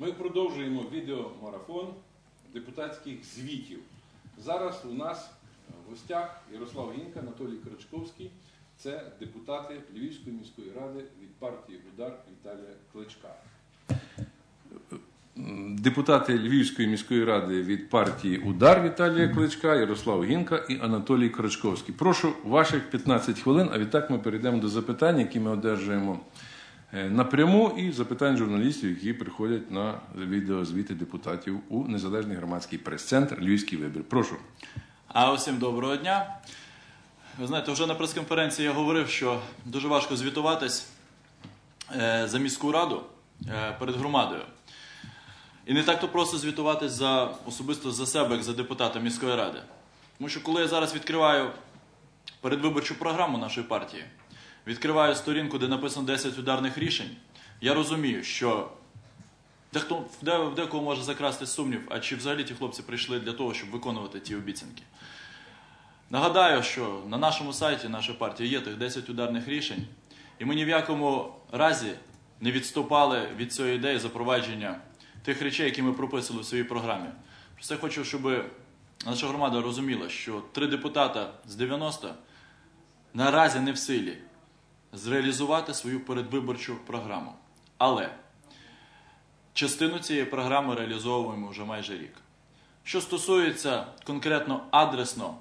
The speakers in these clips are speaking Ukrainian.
Ми продовжуємо відеомарафон депутатських звітів. Зараз у нас в гостях Ярослав Гінка, Анатолій Крачковський. Це депутати Львівської міської ради від партії Удар Віталія Кличка. Депутати Львівської міської ради від партії Удар Віталія Кличка, Ярослав Гінка і Анатолій Крачковський. Прошу ваших 15 хвилин, а відтак ми перейдемо до запитань, які ми одержуємо напряму, і запитань журналістів, які приходять на відеозвіти депутатів у незалежний громадський прес-центр Львівський вибір. Прошу. А усім доброго дня. Ви знаєте, вже на прес-конференції я говорив, що дуже важко звітуватись е, за міську раду е, перед громадою. І не так то просто звітуватись за особисто за себе, як за депутата міської ради. Тому що коли я зараз відкриваю передвиборчу програму нашої партії, відкриваю сторінку, де написано 10 ударних рішень, я розумію, що в де- в декого може закрасти сумнів, а чи взагалі ті хлопці прийшли для того, щоб виконувати ті обіцянки. Нагадаю, що на нашому сайті нашої партії є тих 10 ударних рішень, і ми ні в якому разі не відступали від цієї ідеї запровадження тих речей, які ми прописали в своїй програмі. Просто я хочу, щоб наша громада розуміла, що три депутата з 90 наразі не в силі зреалізувати свою передвиборчу програму. Але частину цієї програми реалізовуємо вже майже рік. Що стосується конкретно адресно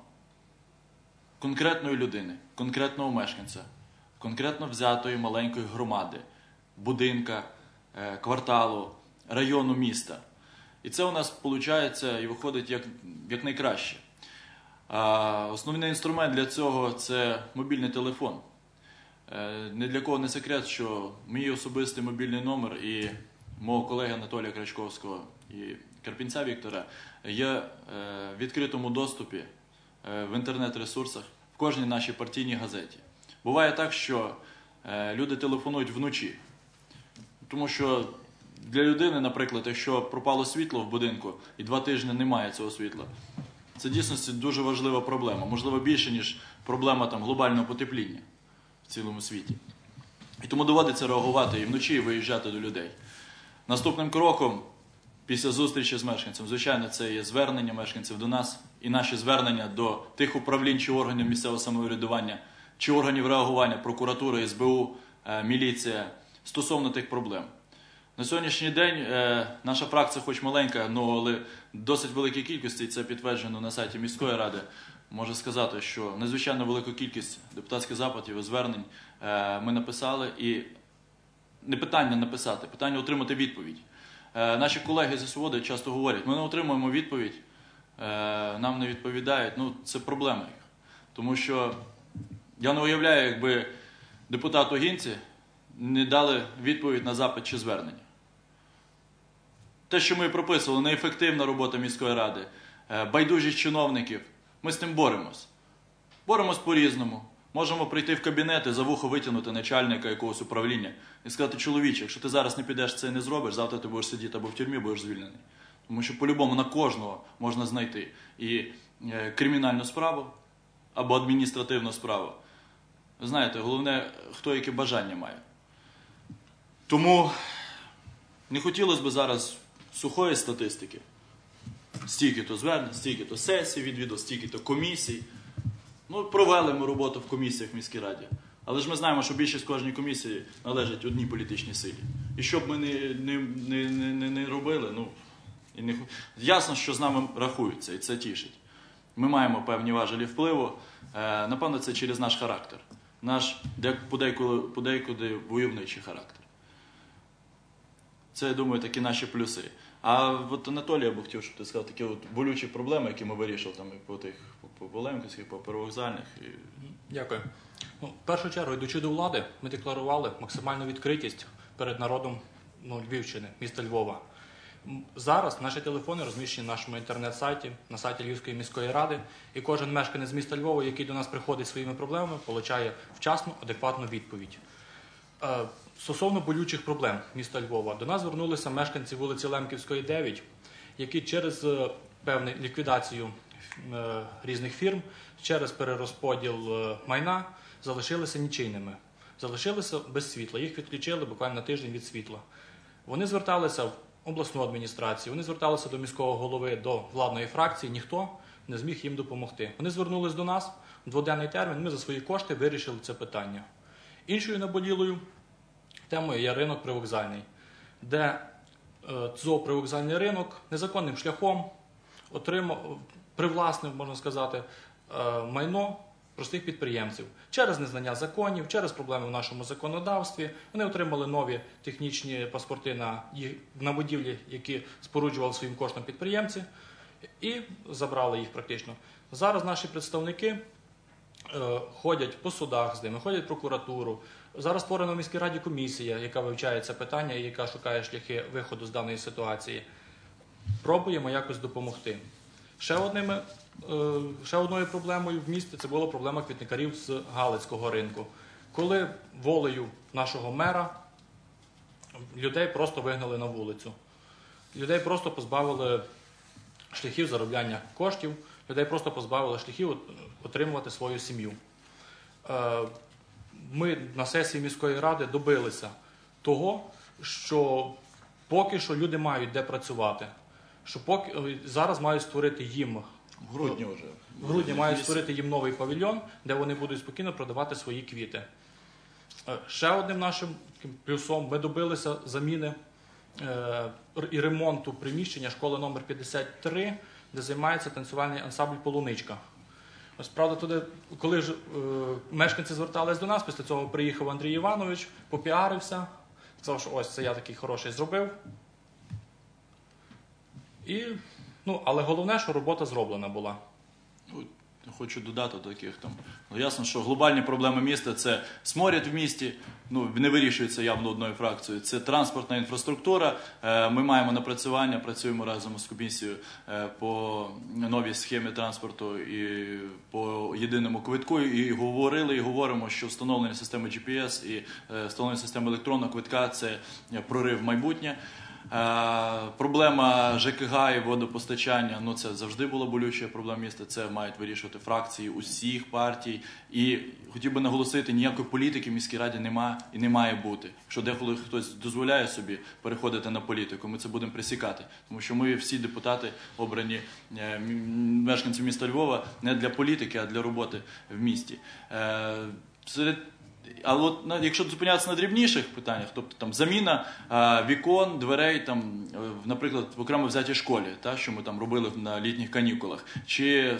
конкретної людини, конкретного мешканця, конкретно взятої маленької громади, будинка, е, кварталу, району міста. І це у нас виходить і виходить як, як найкраще. Основний інструмент для цього це мобільний телефон. Е, Ні для кого не секрет, що мій особистий мобільний номер і мого колеги Анатолія Крачковського і Карпінця Віктора є е, в відкритому доступі е, в інтернет-ресурсах в кожній нашій партійній газеті. Буває так, що люди телефонують вночі. Тому що для людини, наприклад, якщо пропало світло в будинку і два тижні немає цього світла, це дійсно дуже важлива проблема. Можливо, більше, ніж проблема там, глобального потепління цілому світі. І тому доводиться реагувати і вночі виїжджати до людей. Наступним кроком, після зустрічі з мешканцем, звичайно, це є звернення мешканців до нас і наші звернення до тих управлінь чи органів місцевого самоврядування, чи органів реагування, прокуратури, СБУ, е, міліція стосовно тих проблем. На сьогоднішній день е, наша фракція, хоч маленька, але досить великій кількості, це підтверджено на сайті міської ради, може сказати, що надзвичайно велику кількість депутатських запитів і звернень е, ми написали. І не питання написати, питання отримати відповідь. Е, наші колеги зі свободи часто говорять, ми не отримуємо відповідь, е, нам не відповідають. Ну, це проблема їх. Тому що я не уявляю, якби депутату Гінці не дали відповідь на запит чи звернення. Те, що ми прописували, неефективна робота міської ради, байдужість чиновників, ми з тим боремось. Боремось по-різному. Можемо прийти в кабінет і за вухо витягнути начальника якогось управління і сказати, чоловіче, якщо ти зараз не підеш це і не зробиш, завтра ти будеш сидіти або в тюрмі, будеш звільнений. Тому що по-любому на кожного можна знайти і е, кримінальну справу або адміністративну справу. Ви знаєте, головне, хто яке бажання має. Тому не хотілося б зараз сухої статистики. Стільки-то звернень, стільки-то сесій відвідав, стільки-то комісій. Ну, провели ми роботу в комісіях в міській раді. Але ж ми знаємо, що більшість кожній комісії належить одній політичній силі. І що б ми не, не, не, не, не, робили, ну, і не... ясно, що з нами рахуються, і це тішить. Ми маємо певні важелі впливу. Е, напевно, це через наш характер. Наш подейкуди, подейкуди войовничий характер. Це, я думаю, такі наші плюси. А от Анатолій, я б хотів, щоб ти сказав такі от болючі проблеми, які ми вирішили там по тих по, полемківських, по первовокзальних. І... Дякую. Ну, в першу чергу, йдучи до влади, ми декларували максимальну відкритість перед народом ну, Львівщини, міста Львова. Зараз наші телефони розміщені на нашому інтернет-сайті, на сайті Львівської міської ради, і кожен мешканець міста Львова, який до нас приходить своїми проблемами, отримує вчасну, адекватну відповідь. Стосовно болючих проблем міста Львова, до нас звернулися мешканці вулиці Лемківської, 9, які через е, певну ліквідацію е, різних фірм, через перерозподіл е, майна залишилися нічийними, залишилися без світла. Їх відключили буквально на тиждень від світла. Вони зверталися в обласну адміністрацію, вони зверталися до міського голови, до владної фракції, ніхто не зміг їм допомогти. Вони звернулись до нас в дводенний термін. Ми за свої кошти вирішили це питання. Іншою наболілою темою є ринок привокзальний, де е, зоопривокзальний ринок незаконним шляхом отримав, привласнив, можна сказати, е, майно простих підприємців через незнання законів, через проблеми в нашому законодавстві. Вони отримали нові технічні паспорти на, на будівлі, які споруджували своїм коштом підприємці, і забрали їх практично. Зараз наші представники е, ходять по судах з ними, ходять в прокуратуру. Зараз створена в міській раді комісія, яка вивчає це питання і яка шукає шляхи виходу з даної ситуації. Пробуємо якось допомогти. Ще, одними, е, ще одною проблемою в місті це була проблема квітникарів з Галицького ринку. Коли волею нашого мера людей просто вигнали на вулицю. Людей просто позбавили шляхів заробляння коштів, людей просто позбавили шляхів отримувати свою сім'ю. Е, Ми на сесії міської ради добилися того, що поки що люди мають де працювати. Що поки е, зараз мають створити їм В грудні вже. в грудні мають створити їм новий павільйон, де вони будуть спокійно продавати свої квіти. Е, Ще одним нашим плюсом ми добилися заміни е, і ремонту приміщення школи номер 53, де займається танцювальний ансамбль Полуничка. Ось правда, туди, коли ж е, мешканці звертались до нас, після цього приїхав Андрій Іванович, попіарився, сказав, що ось це я такий хороший зробив. І, ну, але головне, що робота зроблена була. Хочу додати до таких там. Ну, ясно, що глобальні проблеми міста це сморід в місті, ну не вирішується явно одною фракцією. Це транспортна інфраструктура. Е, Ми маємо напрацювання, працюємо разом з комісією е, по новій схемі транспорту і по єдиному квитку. І говорили, і говоримо, що встановлення системи GPS і е, встановлення системи електронного квитка це прорив майбутнє. Е, Проблема ЖКГ і водопостачання ну це завжди була болюча проблема міста. Це мають вирішувати фракції усіх партій. І хотів би наголосити, ніякої політики в міській раді нема і не має бути. Якщо деколи хтось дозволяє собі переходити на політику, ми це будемо присікати. Тому що ми всі депутати обрані е, мешканці міста Львова не для політики, а для роботи в місті. Е, Серед але от якщо зупинятися на дрібніших питаннях, тобто там заміна а, вікон, дверей, там, е, наприклад, в окремо взятій школі, та, що ми там робили на літніх канікулах, чи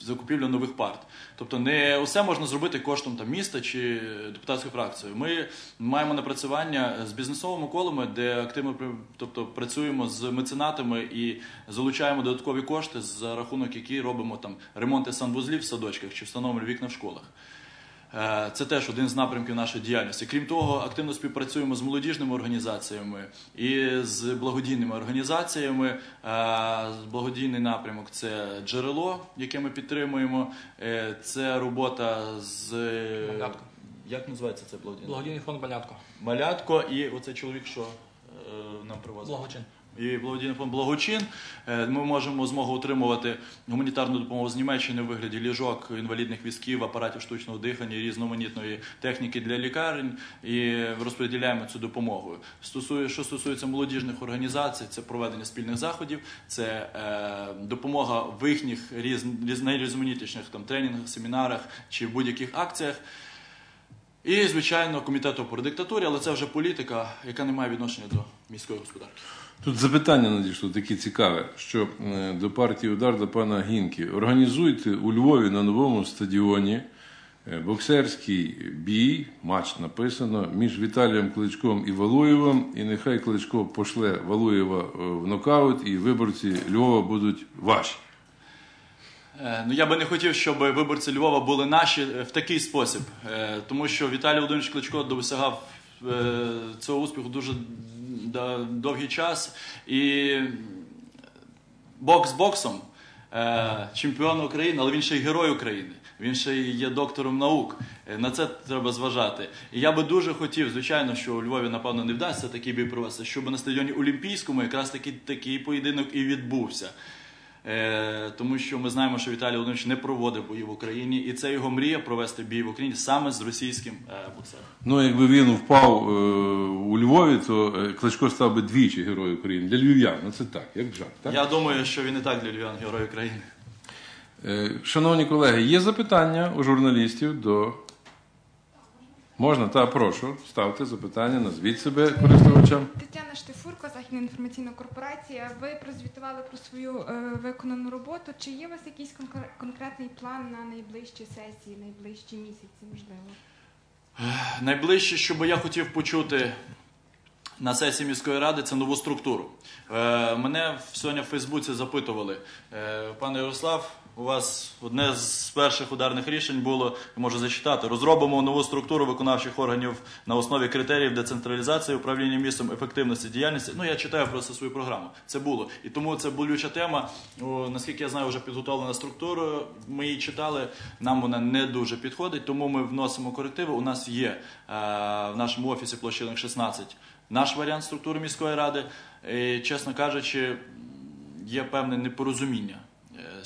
закупівля нових парт. Тобто не усе можна зробити коштом там, міста чи депутатської фракції. Ми маємо напрацювання з бізнесовими колами, де активно тобто, працюємо з меценатами і залучаємо додаткові кошти, за рахунок яких робимо там ремонти санвузлів в садочках чи встановлюємо вікна в школах. Е, Це теж один з напрямків нашої діяльності. Крім того, активно співпрацюємо з молодіжними організаціями і з благодійними організаціями. Е, Благодійний напрямок це джерело, яке ми підтримуємо. Е, Це робота з Малятко. як називається це благодійний? Благодійний фонд Балятко. Малятко і оцей чоловік, що нам привозить. Благочин. І благодійний фонд Благочин. Е, Ми можемо змогу отримувати гуманітарну допомогу з Німеччини у вигляді ліжок, інвалідних візків, апаратів штучного дихання, різноманітної техніки для лікарень і розподіляємо цю допомогу. Що стосується молодіжних організацій, це проведення спільних заходів, це е, допомога в їхніх різ, різ, найрізноманітніших там тренінгах, семінарах чи будь-яких акціях. І, звичайно, комітету по диктатурі, але це вже політика, яка не має відношення до міської господарки. Тут запитання надійшло таке цікаве, що е, до партії удар до пана Гінки. Організуйте у Львові на новому стадіоні е, боксерський бій, матч написано, між Віталієм Кличком і Валуєвим. І нехай Кличко пошле Валуєва е, в нокаут, і виборці Львова будуть ваші. Ну, я би не хотів, щоб виборці Львова були наші в такий спосіб, тому що Віталій Володимирович Кличко досягав цього успіху дуже довгий час. І бокс боксом е, чемпіон України, але він ще й герой України. Він ще є доктором наук. Е, На це треба зважати. І я би дуже хотів, звичайно, що у Львові, напевно, не вдасться такий бій провести, щоб на стадіоні Олімпійському якраз такий, такий поєдинок і відбувся. Е, тому що ми знаємо, що Віталій Володимирович не проводив бої в Україні, і це його мрія провести бій в Україні саме з російським е, боксером. Ну, якби він впав е, у Львові, то Кличко став би двічі герой України. Для львів'ян, ну це так, як жарт. Так? Я думаю, що він і так для Львів'ян герой України. Шановні колеги, є запитання у журналістів до. Можна? Та прошу, ставте запитання, назвіть себе користувачам. Тетяна Штифурко, Західна інформаційна корпорація. Ви прозвітували про свою е, виконану роботу. Чи є у вас якийсь конкре- конкретний план на найближчі сесії, найближчі місяці, можливо? Найближче, що би я хотів почути на сесії міської ради, це нову структуру. Е, мене сьогодні в Фейсбуці запитували, е, пане Ярослав, у вас одне з перших ударних рішень було, можу зачитати, розробимо нову структуру виконавчих органів на основі критеріїв децентралізації, управління містом, ефективності діяльності. Ну, я читаю просто свою програму. Це було. І тому це болюча тема. О, наскільки я знаю, вже підготовлена структура. Ми її читали, нам вона не дуже підходить, тому ми вносимо корективи. У нас є е, в нашому офісі площинок 16 наш варіант структури міської ради. І, чесно кажучи, є певне непорозуміння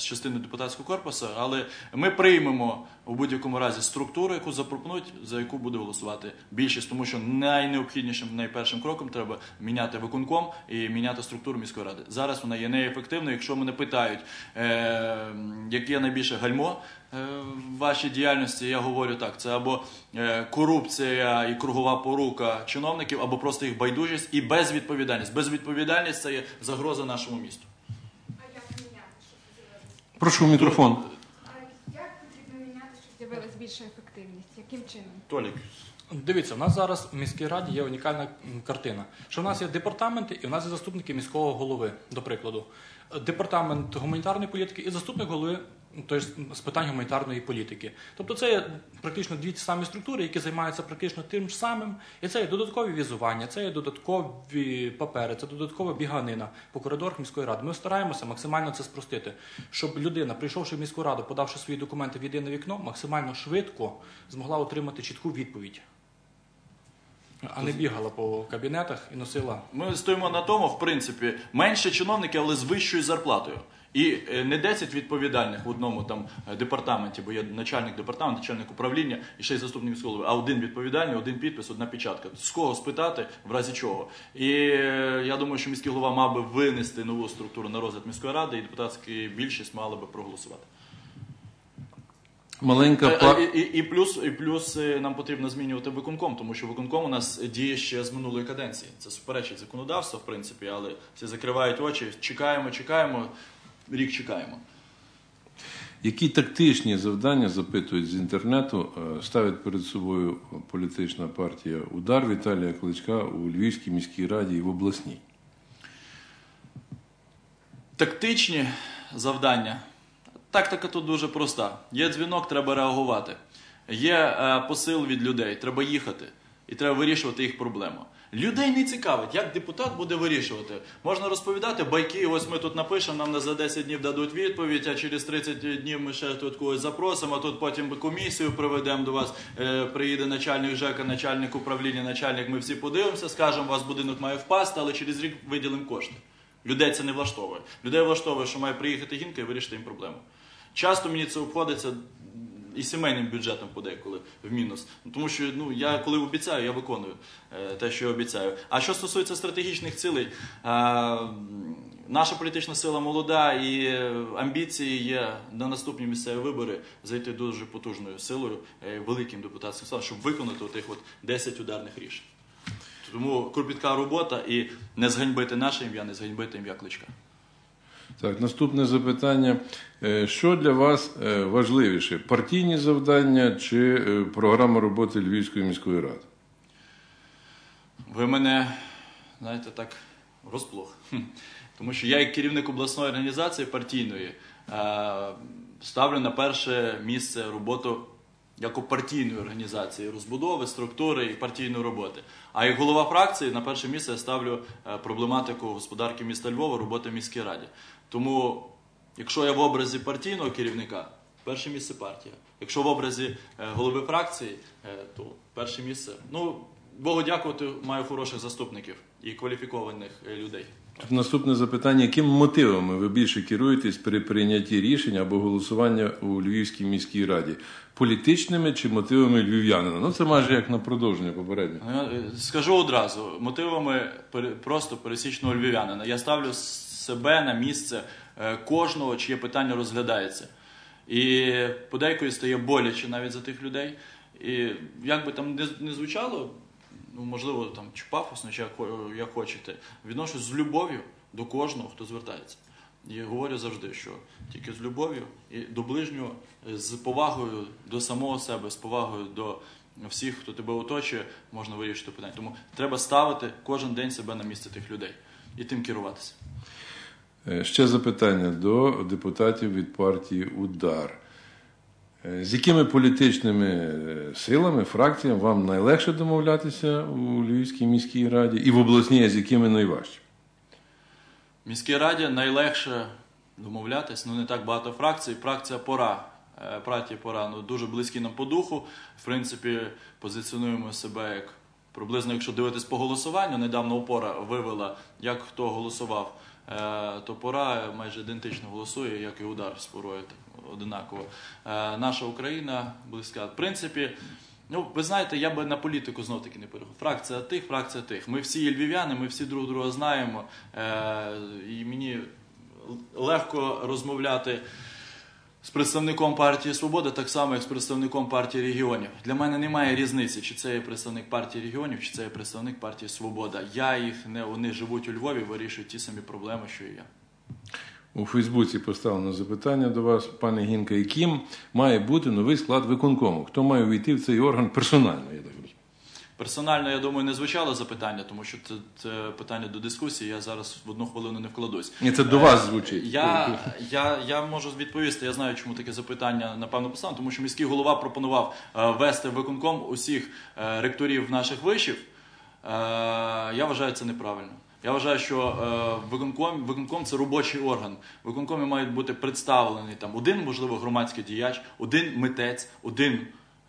з частини депутатського корпусу, але ми приймемо у будь-якому разі структуру, яку запропонують, за яку буде голосувати більшість, тому що найнеобхіднішим, найпершим кроком треба міняти виконком і міняти структуру міської ради. Зараз вона є неефективною. Якщо мене питають, е, яке найбільше гальмо е, в вашій діяльності, я говорю так: це або е, корупція і кругова порука чиновників, або просто їх байдужість і безвідповідальність. Безвідповідальність це є загроза нашому місту. А як міняти, щоб з'явилась? Прошу мікрофон. Як потрібно міняти, щоб з'явилась більша ефективність? Яким чином? Толік. Дивіться, у нас зараз в міській раді є унікальна картина. Що в нас є департаменти і в нас є заступники міського голови, до прикладу. Департамент гуманітарної політики і заступник голови ж, з питань гуманітарної політики. Тобто це є практично дві ті самі структури, які займаються практично тим ж самим. І це є додаткові візування, це є додаткові папери, це додаткова біганина по коридорах міської ради. Ми стараємося максимально це спростити, щоб людина, прийшовши в міську раду, подавши свої документи в єдине вікно, максимально швидко змогла отримати чітку відповідь. А не бігала по кабінетах і носила. Ми стоїмо на тому, в принципі, менше чиновників, але з вищою зарплатою. І е, не 10 відповідальних в одному там е, департаменті, бо є начальник департаменту, начальник управління і ще й заступник голови, а один відповідальний, один підпис, одна печатка. З кого спитати, в разі чого. І е, я думаю, що міський голова мав би винести нову структуру на розгляд міської ради, і депутатська більшість мала би проголосувати. Маленька Е, е, І, і, і плюс, і плюс е, нам потрібно змінювати виконком, тому що виконком у нас діє ще з минулої каденції. Це суперечить законодавству, в принципі, але всі закривають очі, чекаємо, чекаємо, рік чекаємо. Які тактичні завдання запитують з інтернету, ставить перед собою політична партія Удар Віталія Кличка у Львівській міській раді і в обласній? Тактичні завдання. Тактика тут дуже проста. Є дзвінок, треба реагувати. Є е, посил від людей, треба їхати. І треба вирішувати їх проблему. Людей не цікавить, як депутат буде вирішувати. Можна розповідати байки, ось ми тут напишемо, нам за 10 днів дадуть відповідь, а через 30 днів ми ще тут когось запросимо, а тут потім комісію приведемо до вас, е, приїде начальник ЖЕКа, начальник управління, начальник, ми всі подивимося, скажемо, у вас будинок має впасти, але через рік виділимо кошти. Людей це не влаштовує. Людей влаштовує, що має приїхати жінка і вирішити їм проблему. Часто мені це обходиться і сімейним бюджетом подеколи в мінус. Ну, Тому що ну, я коли обіцяю, я виконую е, те, що я обіцяю. А що стосується стратегічних цілей, е, наша політична сила молода і амбіції є на наступні місцеві вибори зайти дуже потужною силою, е, великим депутатським складом, щоб виконати отих от 10 ударних рішень. Тому кропітка робота і не зганьбити наше ім'я, не зганьбити ім'я кличка. Так, наступне запитання. Е, Що для вас е, важливіше: партійні завдання чи е, програма роботи Львівської міської ради? Ви мене, знаєте, так розплох. Тому що я, як керівник обласної організації партійної, ставлю на перше місце роботу як партійної організації розбудови, структури і партійної роботи. А як голова фракції на перше місце я ставлю проблематику господарки міста Львова, роботи в міській раді. Тому, якщо я в образі партійного керівника, перше місце партія. Якщо в образі е, голови фракції, е, то перше місце. Ну, Богу дякувати, маю хороших заступників. і кваліфікованих е, людей. Наступне запитання: якими мотивами ви більше керуєтесь при прийнятті рішень або голосування у Львівській міській раді? Політичними чи мотивами львів'янина? Ну це майже як на продовження попередньо. Скажу одразу, мотивами просто пересічного львів'янина. Я ставлю себе на місце е, кожного, чиє питання розглядається. І подейкою стає боляче навіть за тих людей. І як би там не, звучало, ну можливо, там чи пафосно, чи як, як хочете, відношусь з любов'ю до кожного, хто звертається. І говорю завжди, що тільки з любов'ю і до ближнього, з повагою до самого себе, з повагою до всіх, хто тебе оточує, можна вирішити питання. Тому треба ставити кожен день себе на місце тих людей і тим керуватися. Е, Ще запитання до депутатів від партії Удар. Е, З якими політичними е, силами, фракціями вам найлегше домовлятися у Львівській міській раді і в обласній, з якими найважче? Міській раді найлегше домовлятись, ну не так багато фракцій. Фракція пора. Партія пора ну, дуже близькі нам по духу. В принципі, позиціонуємо себе як приблизно, якщо дивитись по голосуванню, недавно опора вивела, як хто голосував, е, то пора майже ідентично голосує, як і удар з порою так, одинаково. Е, Наша Україна близька. В принципі, Ну, ви знаєте, я би на політику знов таки не переходив. Фракція тих, фракція тих. Ми всі львів'яни, ми всі друг друга знаємо. Е, і мені легко розмовляти з представником партії Свобода, так само, як з представником партії регіонів. Для мене немає різниці, чи це є представник партії регіонів, чи це є представник партії Свобода. Я їх не вони живуть у Львові, вирішують ті самі проблеми, що і я. У Фейсбуці поставлено запитання до вас, пане Гінка, яким має бути новий склад виконкому? Хто має увійти в цей орган персонально? Я так. Персонально, я думаю, не звучало запитання, тому що це, це питання до дискусії. Я зараз в одну хвилину не вкладусь. Ні, це до вас звучить. Я, я, я можу відповісти. Я знаю, чому таке запитання напевно поставлено, тому що міський голова пропонував е, ввести в виконком усіх е, ректорів наших вишів. Е, я вважаю це неправильно. Я вважаю, що е, виконком, виконком це робочий орган. В виконкомі мають бути представлені там один, можливо, громадський діяч, один митець, один.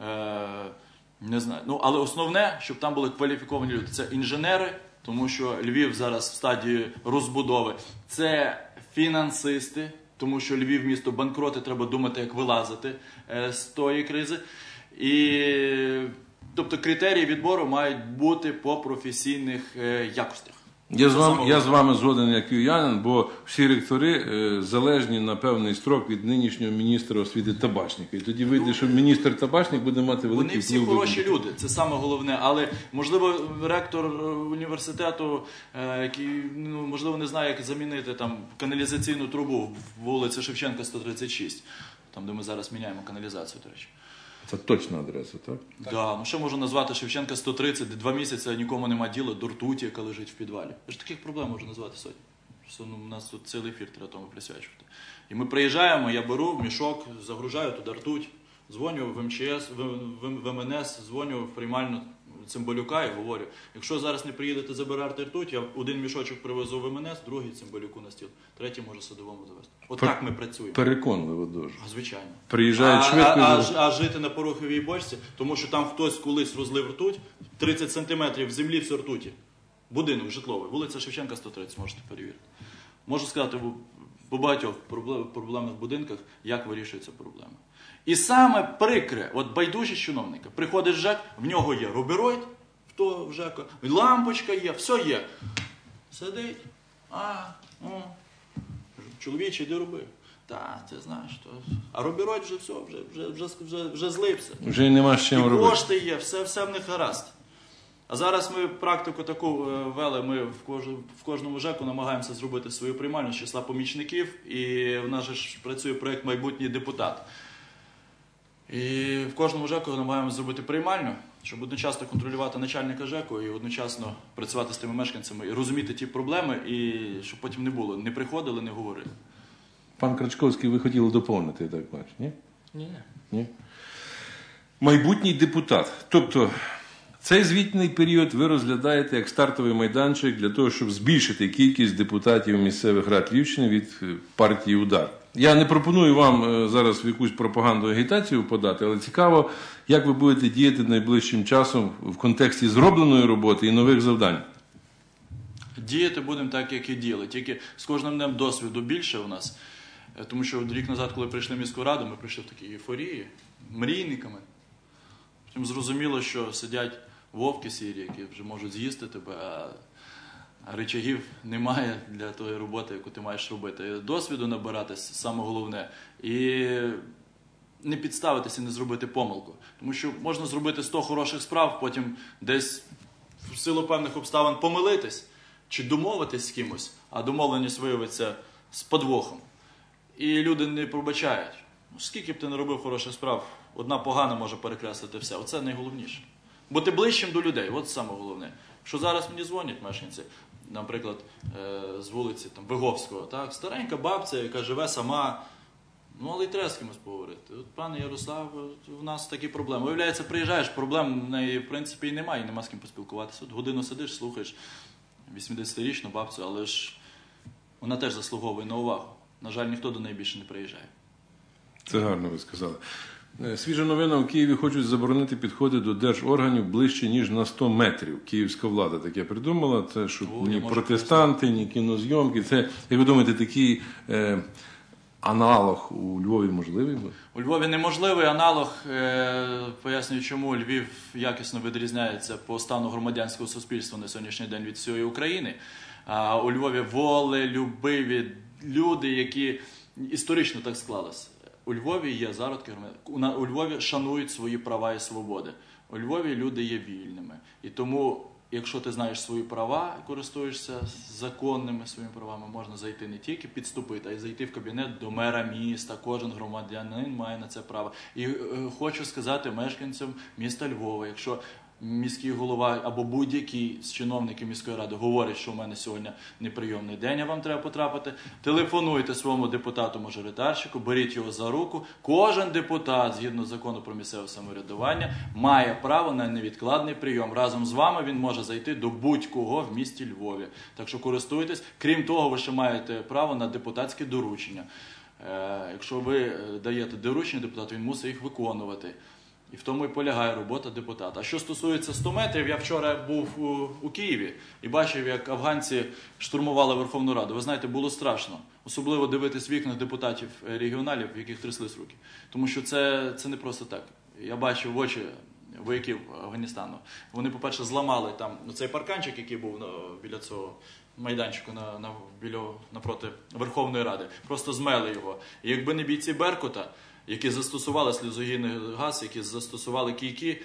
Е, не знаю. Ну, але основне, щоб там були кваліфіковані люди. Це інженери, тому що Львів зараз в стадії розбудови. Це фінансисти, тому що Львів місто банкроти, треба думати, як вилазити е, з тої кризи. І тобто критерії відбору мають бути по професійних е, якостях. Я з, вами, я з вами згоден як юянин, бо всі ректори е, залежні на певний строк від нинішнього міністра освіти табачника. І тоді вийде, що міністр табачник буде мати великий Вони всі вплив. до- хороші люди, це саме головне. Але можливо, ректор е, університету, е, який ну можливо не знає, як замінити там каналізаційну трубу в вулиці Шевченка 136, там де ми зараз міняємо каналізацію. До речі, Це точна адреса, так? да, ну що можу назвати Шевченка 130, де два місяці нікому нема діла до ртуті, яка лежить в підвалі. Ж таких проблем можу назвати сьогодні. Просто ну, у нас тут цілий ефір треба тому присвячувати. І ми приїжджаємо, я беру мішок, загружаю туди ртуть, дзвоню в МЧС, в, в, в МНС, дзвоню в приймальну Цимбалюка і говорю, якщо зараз не приїдете забирати ртуть, я один мішочок привезу в МНС, другий Цимбалюку на стіл, третій може садовому довести. От Пер- так ми працюємо. Переконливо дуже. А, Звичайно. Приїжджають а, швидко. А, а, а жити на пороховій бочці, тому що там хтось колись розлив ртуть, 30 сантиметрів землі все ртуті. Будинок житловий, вулиця Шевченка 130, можете перевірити. Можу сказати, по багатьох проблемних будинках, як вирішується проблема. І саме прикре, от байдужість чиновника. Приходить ЖЕК, в нього є рубероїд, в того в ЖЕКа, лампочка є, все є. Сидить, а, о, чоловіче, йди роби. Так, ти знаєш, то. А рубероїд вже все, вже, вже, вже, вже, вже злився. Вже нема з чим І робити. кошти є, все, все в них гаразд. А зараз ми практику таку е, вели. Ми в, кож, в кожному ЖЕКу намагаємося зробити свою приймальну з числа помічників. І в нас же ж працює проєкт майбутній депутат. І в кожному ЖЕКу намагаємося зробити приймальню, щоб одночасно контролювати начальника ЖЕКу і одночасно працювати з тими мешканцями і розуміти ті проблеми, і щоб потім не було. Не приходили, не говорили. Пан Крачковський, ви хотіли доповнити, я так бачу, ні? Ні. Ні? Майбутній депутат. Тобто, цей звітний період ви розглядаєте як стартовий майданчик для того, щоб збільшити кількість депутатів місцевих рад Львівщини від е, партії Удар. Я не пропоную вам е, зараз в якусь пропаганду агітацію подати, але цікаво, як ви будете діяти найближчим часом в контексті зробленої роботи і нових завдань. Діяти будемо так, як і діяли. Тільки з кожним днем досвіду більше у нас. Е, Тому що рік назад, коли прийшли в міську раду, ми прийшли в такій ейфорії, мрійниками. Потім зрозуміло, що сидять вовки сірі, які вже можуть з'їсти тебе, а речагів немає для тої роботи, яку ти маєш робити. Досвіду набиратись саме головне. І не підставитися не зробити помилку. Тому що можна зробити 100 хороших справ, потім десь в силу певних обставин помилитись чи домовитись з кимось, а домовленість виявиться з подвохом. І люди не пробачають. Ну, скільки б ти не робив хороших справ, одна погана може перекреслити все. Оце найголовніше. Бути ближчим до людей, от саме головне. Що зараз мені дзвонять мешканці, наприклад, е, з вулиці там, Виговського, так, старенька бабця, яка живе сама. Ну, але й треба з кимось поговорити. От, пане Ярослав, у нас такі проблеми. Виявляється, приїжджаєш, проблем в неї, в принципі, і немає, і нема з ким поспілкуватися. От годину сидиш, слухаєш 80-річну бабцю, але ж вона теж заслуговує на увагу. На жаль, ніхто до неї більше не приїжджає. Це гарно ви сказали. Е, Свіжа новина у Києві хочуть заборонити підходи до держорганів ближче ніж на 100 метрів. Київська влада таке придумала. Це щоб О, ні протестанти, ні кінозйомки. Це, як ви думаєте, такий е, аналог у Львові можливий? У Львові неможливий аналог. е, Пояснюю, чому Львів якісно відрізняється по стану громадянського суспільства на сьогоднішній день від всієї України. А у Львові волелюбиві люди, які історично так склалось. У Львові є зародки громадян. У Львові шанують свої права і свободи. У Львові люди є вільними. І тому, якщо ти знаєш свої права користуєшся законними своїми правами, можна зайти не тільки підступити, а й зайти в кабінет до мера міста. Кожен громадянин має на це право. І е, хочу сказати мешканцям міста Львова, якщо міський голова або будь-який з чиновників міської ради говорить, що у мене сьогодні неприйомний день, а вам треба потрапити. Телефонуйте своєму депутату-мажоритарщику, беріть його за руку. Кожен депутат, згідно закону про місцеве самоврядування, має право на невідкладний прийом. Разом з вами він може зайти до будь-кого в місті Львові. Так що користуйтесь. Крім того, ви ще маєте право на депутатське доручення. Е, Якщо ви е, даєте доручення депутату, він мусить їх виконувати. І в тому і полягає робота депутата. А що стосується 100 метрів, я вчора був у, у Києві і бачив, як афганці штурмували Верховну Раду. Ви знаєте, було страшно. Особливо дивитись вікна депутатів е, регіоналів, в яких тряслись руки. Тому що це, це не просто так. Я бачив в очі вояків Афганістану. Вони, по-перше, зламали там ну, цей парканчик, який був ну, біля цього майданчику на, на, біля, напроти Верховної Ради. Просто змели його. І якби не бійці Беркута, які застосували сльозогінний газ, які застосували кійки,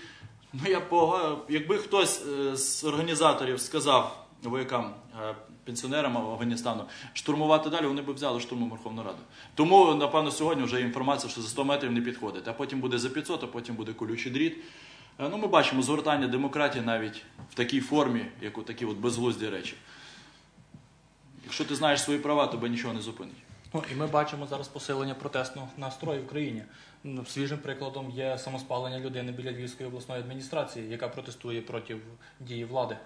ну я пога... якби хтось е, з організаторів сказав воякам, е, пенсіонерам Афганістану штурмувати далі, вони б взяли штурмом Верховну Раду. Тому, напевно, сьогодні вже інформація, що за 100 метрів не підходить, а потім буде за 500, а потім буде колючий дріт. Е, Ну, ми бачимо згортання демократії навіть в такій формі, як у такі от безглузді речі. Якщо ти знаєш свої права, тебе нічого не зупинить. Ну і ми бачимо зараз посилення протестного настрою в країні. Ну, Свіжим прикладом є самоспалення людини біля Львівської обласної адміністрації, яка протестує проти дії влади.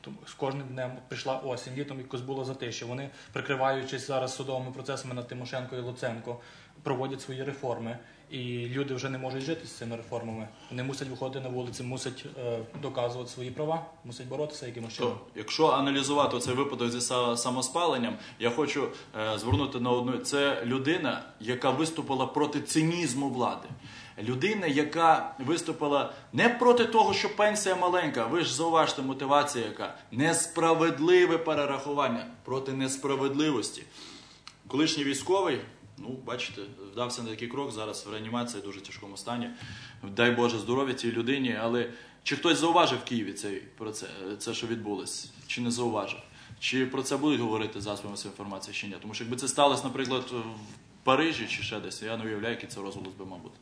Тому з кожним днем прийшла осінь, літом якось було затище. Вони, прикриваючись зараз судовими процесами над Тимошенко і Луценко, проводять свої реформи. І люди вже не можуть жити з цими реформами. Вони мусять виходити на вулиці, мусять е, доказувати свої права, мусять боротися якимось чином. То, якщо аналізувати цей випадок зі са- самоспаленням, я хочу е, звернути на одну. Це людина, яка виступила проти цинізму влади. Людина, яка виступила не проти того, що пенсія маленька. Ви ж зауважте мотивація, яка несправедливе перерахування проти несправедливості. Колишній військовий, ну бачите, вдався на такий крок. Зараз в реанімації в дуже тяжкому стані. Дай Боже здоров'я цій людині. Але чи хтось зауважив в Києві цей про це, що відбулось? Чи не зауважив? Чи про це будуть говорити масової інформації чи ні? Тому що якби це сталося, наприклад, в Парижі чи ще десь, я не уявляю, який це розголос би мав бути.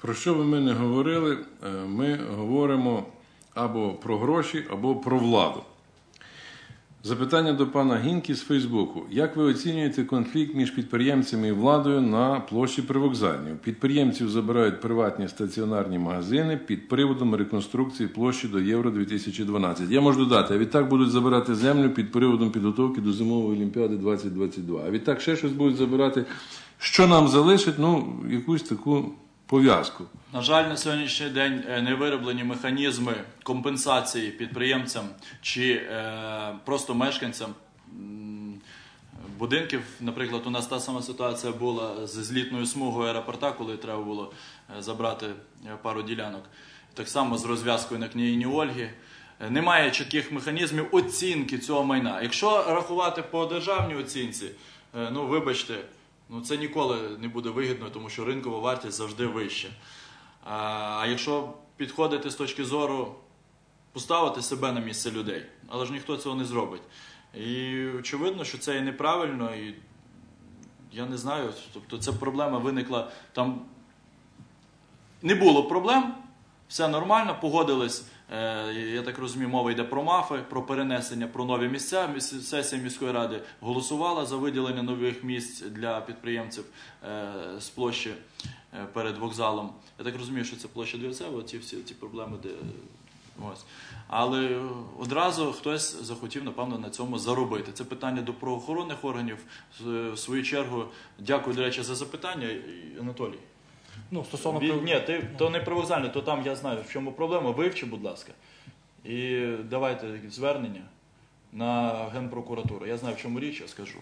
Про що би ми не говорили, е, ми говоримо або про гроші, або про владу. Запитання до пана Гінкі з Фейсбуку. Як ви оцінюєте конфлікт між підприємцями і владою на площі Привокзальній? Підприємців забирають приватні стаціонарні магазини під приводом реконструкції площі до Євро 2012. Я можу додати, а відтак будуть забирати землю під приводом підготовки до зимової олімпіади 2022. А відтак ще щось будуть забирати. Що нам залишить? Ну, якусь таку пов'язку. На жаль, на сьогоднішній день е, не вироблені механізми компенсації підприємцям чи е, просто мешканцям будинків. Наприклад, у нас та сама ситуація була з злітною смугою аеропорта, коли треба було е, забрати е, пару ділянок. Так само з розв'язкою на княгині Ольги. Немає чітких механізмів оцінки цього майна. Якщо рахувати по державній оцінці, ну вибачте, ну це ніколи не буде вигідно, тому що ринкова вартість завжди вища. А якщо підходити з точки зору поставити себе на місце людей, але ж ніхто цього не зробить. І очевидно, що це і неправильно, і я не знаю. Тобто ця проблема виникла там. Не було проблем, все нормально, погодились. Е, я так розумію, мова йде про МАФи, про перенесення, про нові місця. Міс- Сесія міської ради голосувала за виділення нових місць для підприємців е, з площі е, перед вокзалом. Я так розумію, що це площа Двірцева, ці всі ці проблеми, де ось. Але одразу хтось захотів, напевно, на цьому заробити. Це питання до правоохоронних органів. В свою чергу, дякую, до речі, за запитання, Анатолій. Ну, стосовно Від, ні, ти то не привокзальне, то там я знаю, в чому проблема. Вивчи, будь ласка. І давайте звернення на Генпрокуратуру. Я знаю, в чому річ, я скажу.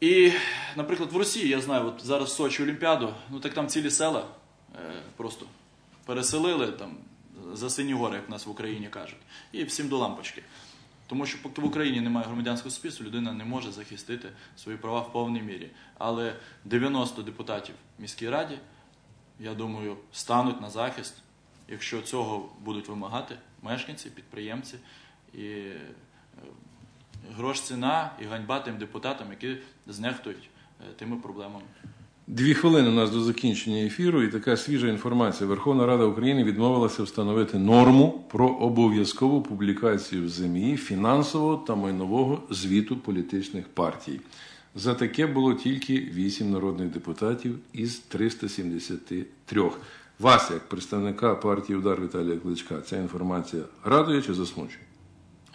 І, наприклад, в Росії я знаю, от зараз в Сочі Олімпіаду, ну так там цілі села е, просто переселили там за сині гори, як в нас в Україні кажуть, і всім до лампочки. Тому що поки в Україні немає громадянського суспільства, людина не може захистити свої права в повній мірі. Але 90 депутатів міській раді, я думаю, стануть на захист, якщо цього будуть вимагати мешканці, підприємці і е, грош ціна і ганьба тим депутатам, які знехтують е, тими проблемами. Дві хвилини у нас до закінчення ефіру, і така свіжа інформація. Верховна Рада України відмовилася встановити норму про обов'язкову публікацію в ЗМІ фінансового та майнового звіту політичних партій. За таке було тільки 8 народних депутатів із 373. Вас, як представника партії Удар Віталія Кличка, ця інформація радує чи засмучує?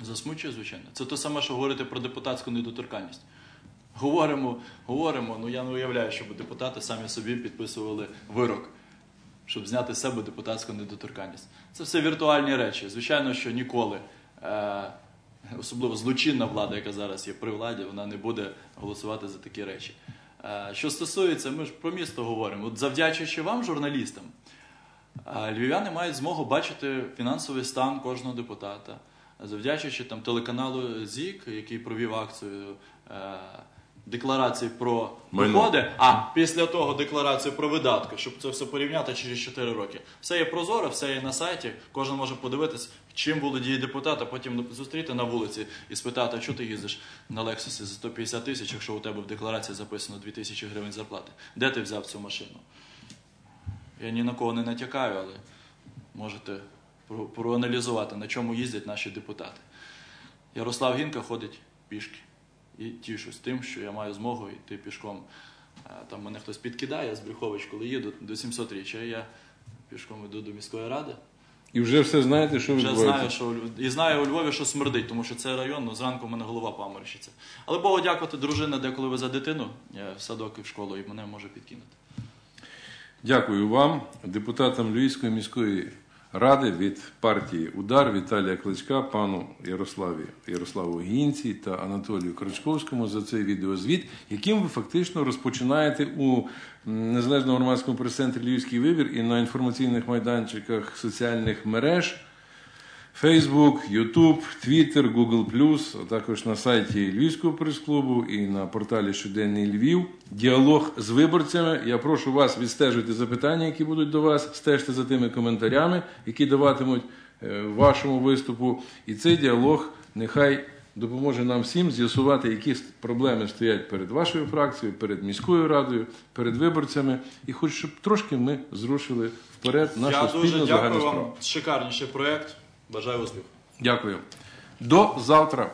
Засмучує, звичайно. Це те саме, що говорити про депутатську недоторканність. Говоримо, говоримо, ну я не уявляю, щоб депутати самі собі підписували вирок, щоб зняти з себе депутатську недоторканність. Це все віртуальні речі. Звичайно, що ніколи, е, особливо злочинна влада, яка зараз є при владі, вона не буде голосувати за такі речі. Е, що стосується, ми ж про місто говоримо. От завдячуючи вам, журналістам, а Львів'яни мають змогу бачити фінансовий стан кожного депутата, завдячуючи там телеканалу ЗІК, який провів акцію е, декларації про Майно. доходи, а після того декларацію про видатки, щоб це все порівняти через 4 роки. Все є прозоро, все є на сайті. Кожен може подивитись, чим володіє депутат, а потім зустріти на вулиці і спитати, а чого ти їздиш на Лексусі за 150 тисяч, якщо у тебе в декларації записано 2 тисячі гривень зарплати. Де ти взяв цю машину? Я ні на кого не натякаю, але можете проаналізувати, на чому їздять наші депутати. Ярослав Гінка ходить пішки. І тішусь тим, що я маю змогу йти пішком. Там мене хтось підкидає з Брюхович, коли їду до 700 річчя. Я пішком йду до міської ради. І вже все знаєте, що Вже знаю, що і знаю у Львові, що смердить, тому що це район, ну зранку в мене голова паморщиться. Але Богу дякувати, дружина деколи везе дитину е, в садок і в школу, і мене може підкинути. Дякую вам, депутатам Львівської міської ради від партії Удар Віталія Кличка, пану Ярославі Ярославу Гінці та Анатолію Крачковському за цей відеозвіт, яким ви фактично розпочинаєте у незалежному громадському прес-центрі Львівський вибір і на інформаційних майданчиках соціальних мереж. Facebook, YouTube, Twitter, Google+, а також на сайті Львівського прес-клубу і на порталі Щоденний Львів. Діалог з виборцями. Я прошу вас відстежувати запитання, які будуть до вас, стежте за тими коментарями, які даватимуть е, вашому виступу. І цей діалог нехай допоможе нам всім з'ясувати, які проблеми стоять перед вашою фракцією, перед міською радою, перед виборцями, і хоч щоб трошки ми зрушили вперед нашу Я спільну дуже загальну дякую справу. вам. Шикарніший проєкт. Бажаю успіху. Дякую. До завтра.